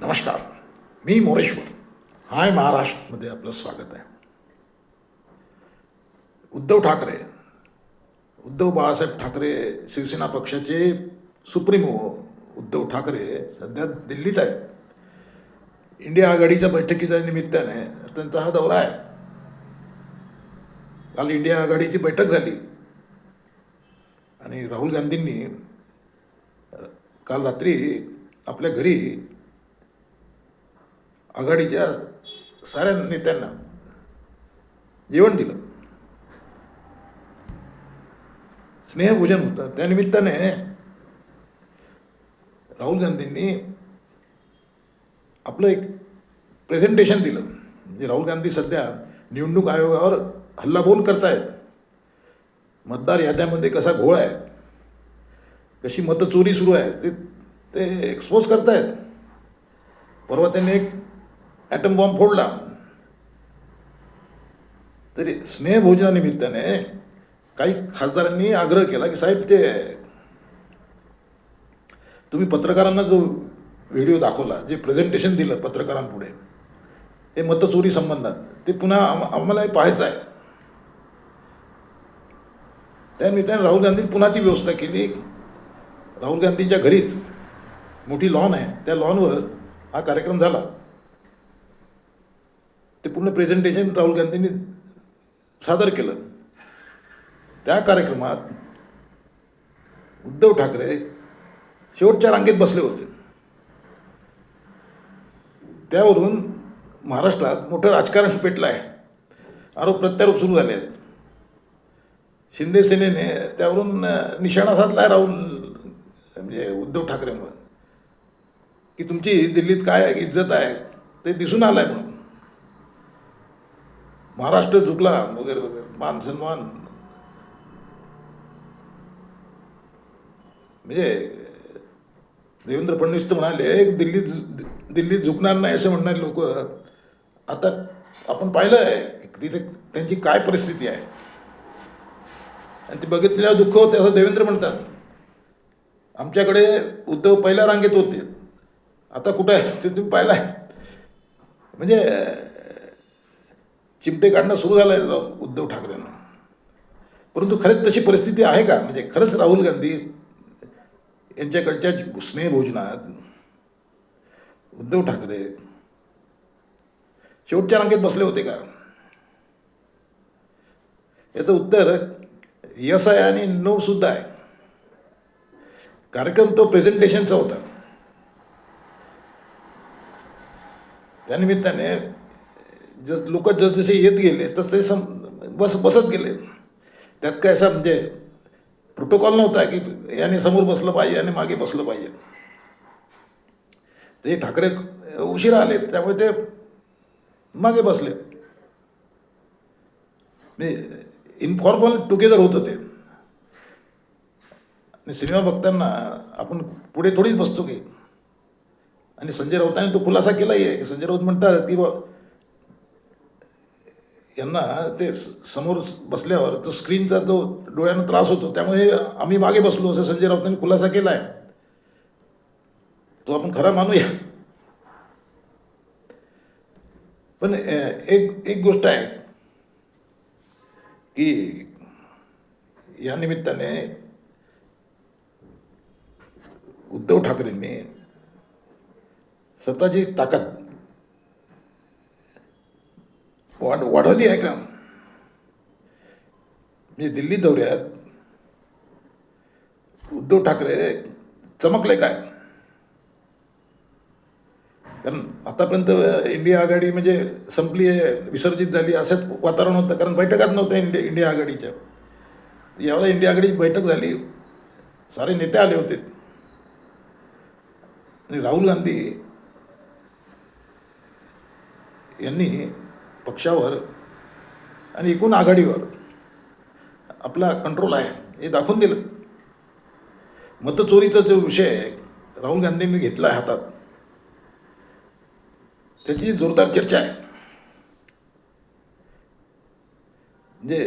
नमस्कार मी मोरेश्वर. हाय महाराष्ट्रमध्ये आपलं स्वागत आहे. उद्धव ठाकरे उद्धव बाळासाहेब ठाकरे शिवसेना पक्षाचे सुप्रीमो उद्धव ठाकरे सध्या दिल्लीत आहेत. इंडिया आघाडीच्या बैठकीच्या निमित्ताने त्यांचा हा दौरा आहे. काल इंडिया आघाडीची बैठक झाली. आणि राहुल गांधींनी काल रात्री आपल्या घरी आघाडीच्या साऱ्या नेत्यांना जेवण दिलं. स्नेहभोजन होतं. त्यानिमित्ताने राहुल गांधींनी आपलं एक प्रेझेंटेशन दिलं. म्हणजे राहुल गांधी सध्या निवडणूक आयोगावर हल्लाबोल करतायत. मतदार याद्यामध्ये कसा घोळ आहे कशी मतचोरी सुरू आहे ते ते एक्सपोज करतायत. परवा त्यांनी एक ॲटम बॉम्ब फोडला. तरी स्नेहभोजनानिमित्ताने काही खासदारांनी आग्रह केला की साहेब ते तुम्ही पत्रकारांना जो व्हिडिओ दाखवला जे प्रेझेंटेशन दिलं पत्रकारांपुढे हे मतचोरी संबंधात ते पुन्हा आम आम्हाला हे पाहायचं आहे. त्यानिमित्ताने राहुल गांधींनी पुन्हा ती व्यवस्था केली. राहुल गांधींच्या घरीच मोठी लॉन आहे. त्या लॉनवर हा कार्यक्रम झाला. ते पूर्ण प्रेझेंटेशन राहुल गांधींनी सादर केलं. त्या कार्यक्रमात उद्धव ठाकरे शेवटच्या रांगेत बसले होते. त्यावरून महाराष्ट्रात मोठं राजकारण पेटलं आहे आरोप प्रत्यारोप सुरू झाले आहेत शिंदे सेनेने त्यावरून निशाणा साधला आहे राहुल म्हणजे उद्धव ठाकरेंवर की तुमची दिल्लीत काय इज्जत आहे ते दिसून आलं आहे म्हणून. महाराष्ट्र झुकला वगैरे वगैरे. मान सन्मान. म्हणजे देवेंद्र फडणवीस तर म्हणाले दिल्लीत झु- दिल्लीत झुकणार नाही असं म्हणणारे लोक. आता आपण पाहिलं आहे तिथे त्यांची काय परिस्थिती आहे. आणि ती बघितल्यावर दुःख होते असं देवेंद्र म्हणतात. आमच्याकडे उद्धव पहिल्या रांगेत होते. आता कुठं आहे? ते तुम्ही पाहिलं आहे म्हणजे चिमटे काढणं सुरू झालं उद्धव ठाकरेंना. परंतु खरंच तशी परिस्थिती आहे का? म्हणजे खरंच राहुल गांधी यांच्याकडच्या स्नेहभोजनात उद्धव ठाकरे शेवटच्या रांगेत बसले होते का? याचं उत्तर यस आहे आणि नो सुद्धा आहे. कार्यक्रम तो प्रेझेंटेशनचा होता. त्यानिमित्ताने जस लोक जसजसे येत गेले तस ते सम बस बसत गेले. त्यात काय असं म्हणजे प्रोटोकॉल नव्हता की याने समोर बसलं पाहिजे आणि मागे बसलं पाहिजे. ते ठाकरे उशिरा आले त्यामुळे ते मागे बसले. म्हणजे इन्फॉर्मल टुगेदर होतं ते. आणि सिनेमा बघताना आपण पुढे थोडीच बसतो की. आणि संजय राऊतांनी तो खुलासा केलाही आहे. की संजय राऊत म्हणतात की बा यांना ते स- समोर बसल्यावर तो स्क्रीनचा जो डोळ्यांना त्रास होतो. त्यामुळे आम्ही मागे बसलो असं संजय राऊतांनी खुलासा केला आहे तो आपण खरा मानूया. पण एक एक गोष्ट आहे की या निमित्ताने उद्धव ठाकरेंनी स्वतःची ताकद वाढ वाढवली आहे का? म्हणजे दिल्ली दौऱ्यात उद्धव ठाकरे चमकले काय? कारण आतापर्यंत इंडिया आघाडी म्हणजे संपली आहे विसर्जित झाली असंच वातावरण होतं. कारण बैठकात नव्हत्या इंडिया इंडिया आघाडीच्या. यावेळेला इंडिया आघाडीची बैठक झाली. सारे नेते आले होते. आणि राहुल गांधी यांनी पक्षावर आणि एकूण आघाडीवर आपला कंट्रोल आहे हे दाखवून दिलं. मतचोरीचा जो विषय राहुल गांधींनी घेतला आहे हातात त्याची जोरदार चर्चा आहे. म्हणजे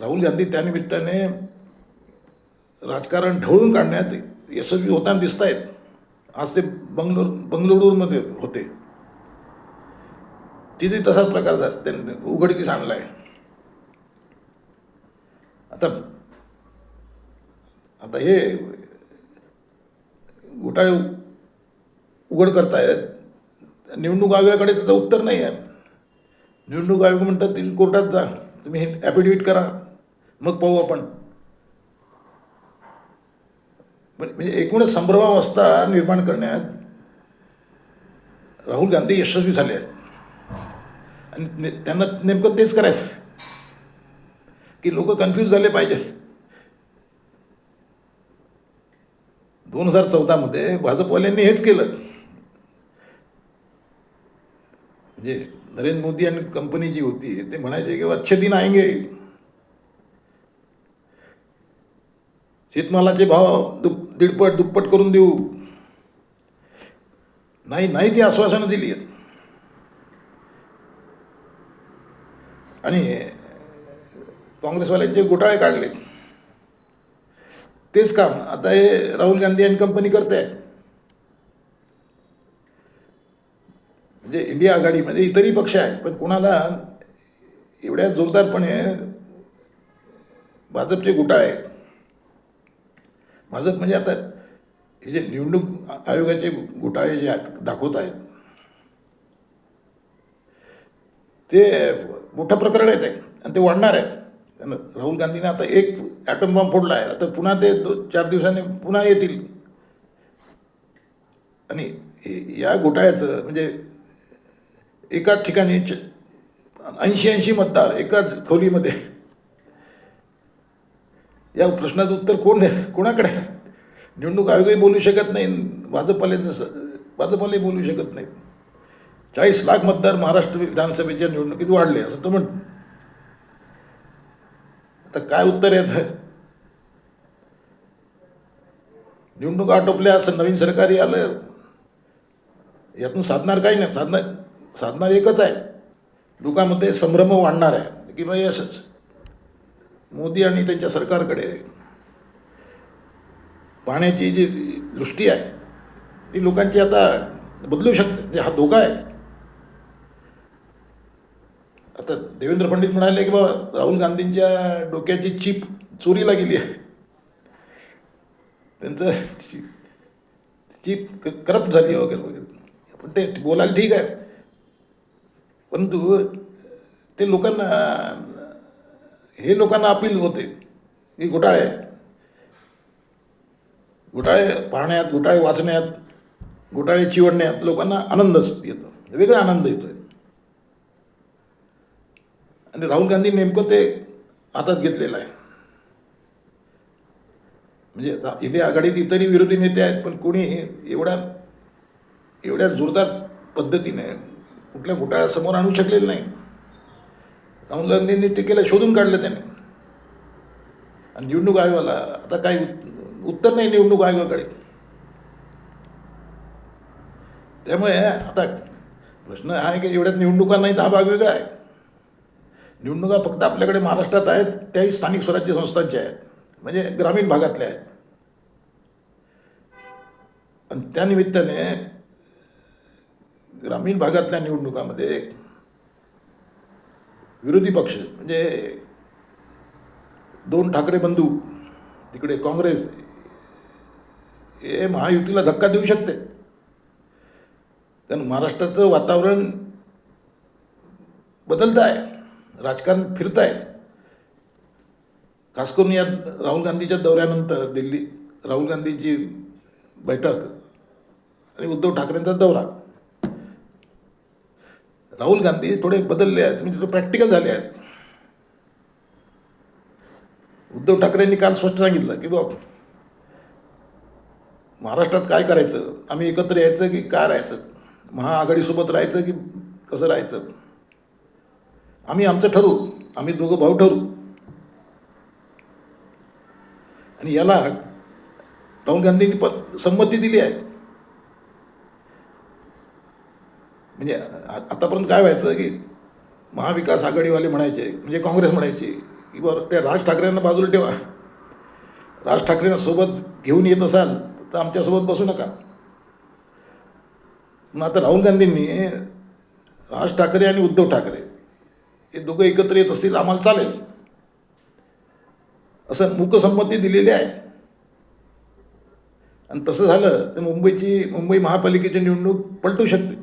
राहुल गांधी त्यानिमित्ताने राजकारण ढवळून काढण्यात यशस्वी होताना दिसत आहेत आज ते बंगलोर बंगळुरूमध्ये होते. तिथे तसाच प्रकार झाला. त्यांनी उघडकीस आणला आहे आता आता हे घोटाळे उघड करतायत. निवडणूक आयोगाकडे त्याचं उत्तर नाही आहे. निवडणूक आयोग म्हणतात तुम्ही कोर्टात जा. तुम्ही हे ॲफिडेविट करा. मग पाहू आपण. म्हणजे एकूणच संभ्रमावस्था निर्माण करण्यात राहुल गांधी यशस्वी झाले आहेत. आणि त्यांना नेमकं तेच करायचं. की लोक कन्फ्यूज झाले पाहिजेत. दोन हजार चौदामध्ये भाजपवाल्यांनी हेच केलं. म्हणजे नरेंद्र मोदी आणि कंपनी जी होती ते म्हणायचे की अच्छे दिन आएंगे. शेतमालाचे भाव दुप दीडपट दुप्पट करून देऊ. नाही नाही ती आश्वासनं दिली. आहेत आणि काँग्रेसवाल्यांचे घोटाळे काढले तेच काम आता हे राहुल गांधी अँड कंपनी करते आहे म्हणजे इंडिया आघाडीमध्ये म्हणजे इतरही पक्ष आहेत पण कोणाला एवढ्या जोरदारपणे भाजपचे घोटाळे आहेत. भाजप म्हणजे आता हे जे निवडणूक आयोगाचे घोटाळे जे आहेत दाखवत आहेत ते मोठं प्रकरण आहे ते. आणि ते वाढणार आहे. राहुल गांधीने आता एक ॲटम बॉम्ब फोडला आहे. आता पुन्हा ते दो चार दिवसांनी पुन्हा येतील. आणि या घोटाळ्याचं म्हणजे एकाच ठिकाणी ऐंशी ऐंशी मतदार एकाच खोलीमध्ये. या प्रश्नाचं उत्तर कोण आहे कोणाकडे? निवडणूक आयोगही बोलू शकत नाही. भाजपवाल्यांचं स- भाजपवाले बोलू शकत नाही. चाळीस लाख मतदार महाराष्ट्र विधानसभेच्या निवडणुकीत वाढले असं तो म्हण आता काय उत्तर येतं निवडणुका आटोपल्या असं नवीन सरकारी आलं यातून साधणार काही नाही. साधणार साधणार एकच आहे. लोकांमध्ये संभ्रम वाढणार आहे. की बाई असंच. मोदी आणि त्यांच्या सरकारकडे पाहण्याची जी दृष्टी आहे ती लोकांची आता बदलू शकते. म्हणजे हा धोका आहे आता देवेंद्र पंडित म्हणाले की बाबा राहुल गांधींच्या डोक्याची चीप चोरीला गेली आहे. त्यांचं चीप करप्ट झाली आहे वगैरे वगैरे. पण ते बोलायला ठीक आहे. परंतु ते लोकांना हे लोकांना अपील होते की घोटाळे. घोटाळे पाहण्यात घोटाळे वाचण्यात घोटाळे चिवडण्यात लोकांना आनंद येतो. वेगळा आनंद येतो आणि राहुल गांधी नेमकं ते हातात घेतलेलं आहे. म्हणजे आता इंडिया आघाडीत इतरही विरोधी नेते आहेत पण कोणी एवढ्या एवढ्या जोरदार पद्धतीने कुठल्या घोटाळ्या समोर आणू शकलेलं नाही. राहुल गांधींनी ते केलं शोधून काढलं त्याने. आणि निवडणूक आयोगाला आता काही उत्तर नाही निवडणूक आयोगाकडे. त्यामुळे आता प्रश्न हा आहे की एवढ्यात निवडणुका नाहीत हा भाग वेगळा आहे. निवडणुका फक्त आपल्याकडे महाराष्ट्रात आहेत त्याही स्थानिक स्वराज्य संस्थांच्या आहेत म्हणजे ग्रामीण भागातल्या आहेत. आणि त्या निमित्ताने ग्रामीण भागातल्या निवडणुकामध्ये विरोधी पक्ष म्हणजे दोन ठाकरे बंधू तिकडे काँग्रेस हे महायुतीला धक्का देऊ शकते. कारण महाराष्ट्राचं वातावरण बदलतं आहे. राजकारण फिरत आहे खास करून या राहुल गांधीच्या दौऱ्यानंतर दिल्ली राहुल गांधींची बैठक आणि उद्धव ठाकरेंचा दौरा. राहुल गांधी थोडे बदलले आहेत म्हणजे थोडे प्रॅक्टिकल झाले आहेत. उद्धव ठाकरेंनी काल स्पष्ट सांगितलं की बाबा महाराष्ट्रात काय करायचं? आम्ही एकत्र यायचं की काय राहायचं? महाआघाडीसोबत राहायचं की कसं राहायचं? आम्ही आमचं ठरवू आम्ही दोघं भाऊ ठरवू आणि याला राहुल गांधींनी प संमती दिली आहे. म्हणजे आतापर्यंत काय व्हायचं की महाविकास आघाडीवाले म्हणायचे म्हणजे काँग्रेस म्हणायची की बरं त्या राज ठाकरेंना बाजूला ठेवा. राज ठाकरेंना सोबत घेऊन येत असाल तर आमच्यासोबत बसू नका. मग आता राहुल गांधींनी राज ठाकरे आणि उद्धव ठाकरे हे दोघं एकत्र येत असतील आम्हाला चालेल. असं मूकसंमती दिलेली आहे. आणि तसं झालं तर मुंबईची मुंबई महापालिकेची निवडणूक पलटू शकते.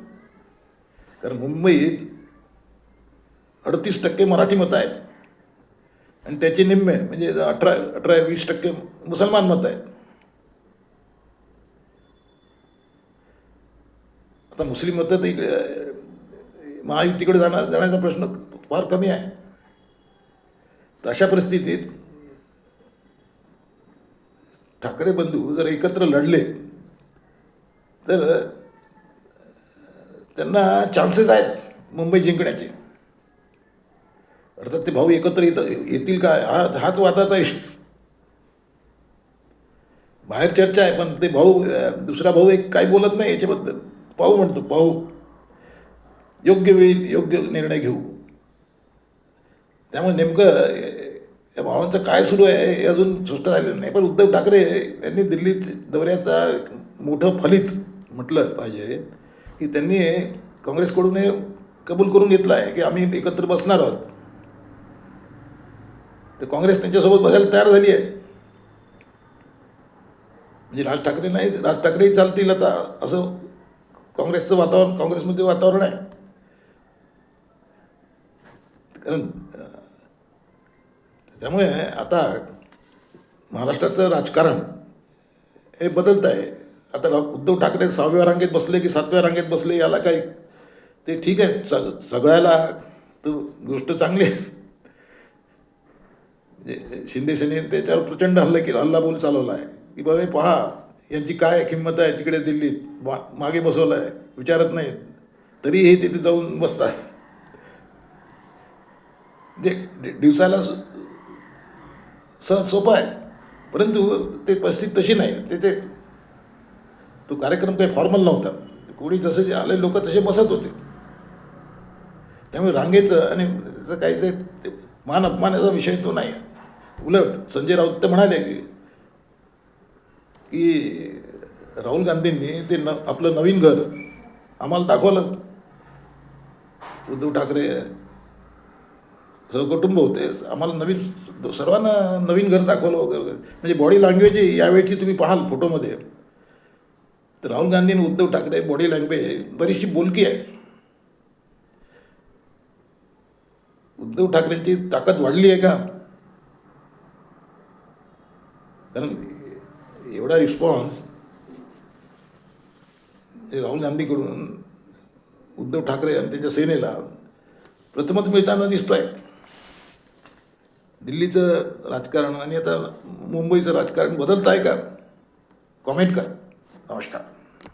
कारण मुंबईत अडतीस टक्के मराठी मतं आहेत. आणि त्याचे निम्मे म्हणजे अठरा अठरा वीस टक्के मुसलमान मतं आहेत. आता मुस्लिम मतं तर इकडे महायुतीकडे जाणार जाण्याचा प्रश्न फार कमी आहे. तर अशा परिस्थितीत ठाकरे बंधू जर एकत्र लढले तर त्यांना चान्सेस आहेत मुंबई जिंकण्याचे. अर्थात ते भाऊ एकत्र येत येतील काय हा हाच वादाचा विषय. बाहेर चर्चा आहे पण ते भाऊ दुसरा भाऊ एक काही बोलत नाही याच्याबद्दल. पाहू म्हणतो पाहू. योग्य वेळी योग्य निर्णय घेऊ. त्यामुळे नेमकं या भावांचं काय सुरू आहे हे अजून स्पष्ट झालेलं नाही. पण उद्धव ठाकरे यांनी दिल्लीत दौऱ्याचा मोठं फलित म्हटलं पाहिजे की त्यांनी काँग्रेसकडून हे कबूल करून घेतलं आहे की आम्ही एकत्र बसणार आहोत. तर काँग्रेस त्यांच्यासोबत बसायला तयार झाली आहे. म्हणजे राज ठाकरे नाही राज ठाकरेही चालतील आता असं काँग्रेसचं वातावरण काँग्रेसमध्ये वातावरण आहे. कारण त्यामुळे आता महाराष्ट्राचं राजकारण हे बदलत आहे आता उद्धव ठाकरे सहाव्या रांगेत बसले की सातव्या रांगेत बसले याला काही ते ठीक आहे. सग सगळ्याला तर गोष्ट चांगली आहे. म्हणजे शिंदे त्याच्यावर प्रचंड हल्ला केला हल्ला बोल चालवला आहे. की बाबा हे पहा यांची काय किंमत आहे तिकडे दिल्लीत? मा मागे बसवलं आहे विचारत नाहीत. तरी हे तिथे जाऊन बसतात जे दिवसाला स- सहज सोपं आहे परंतु ते परिस्थिती तशी नाही. ते ते तो कार्यक्रम काही फॉर्मल नव्हता. कोणी जसे जे आले लोक तसे बसत होते. त्यामुळे रांगेचं आणि त्याचं काही ते ते मान अपमानाचा विषय तो नाही. उलट संजय राऊत तर म्हणाले की की राहुल गांधींनी ते न आपलं नवीन घर आम्हाला दाखवलं. उद्धव ठाकरे सहकुटुंब होते. आम्हाला नवीन सर्वांना नवीन घर दाखवलं वगैरे. म्हणजे बॉडी लँग्वेज यावेळची तुम्ही पाहाल फोटोमध्ये तर राहुल गांधी आणि उद्धव ठाकरे बॉडी लँग्वेज बरीचशी बोलकी आहे. उद्धव ठाकरेंची ताकद वाढली आहे का? कारण एवढा रिस्पॉन्स राहुल गांधीकडून उद्धव ठाकरे आणि त्यांच्या सेनेला प्रथमच मिळताना दिसतोय. दिल्लीचं राजकारण आणि आता मुंबईचं राजकारण बदलत आहे का? कॉमेंट करा. नमस्कार.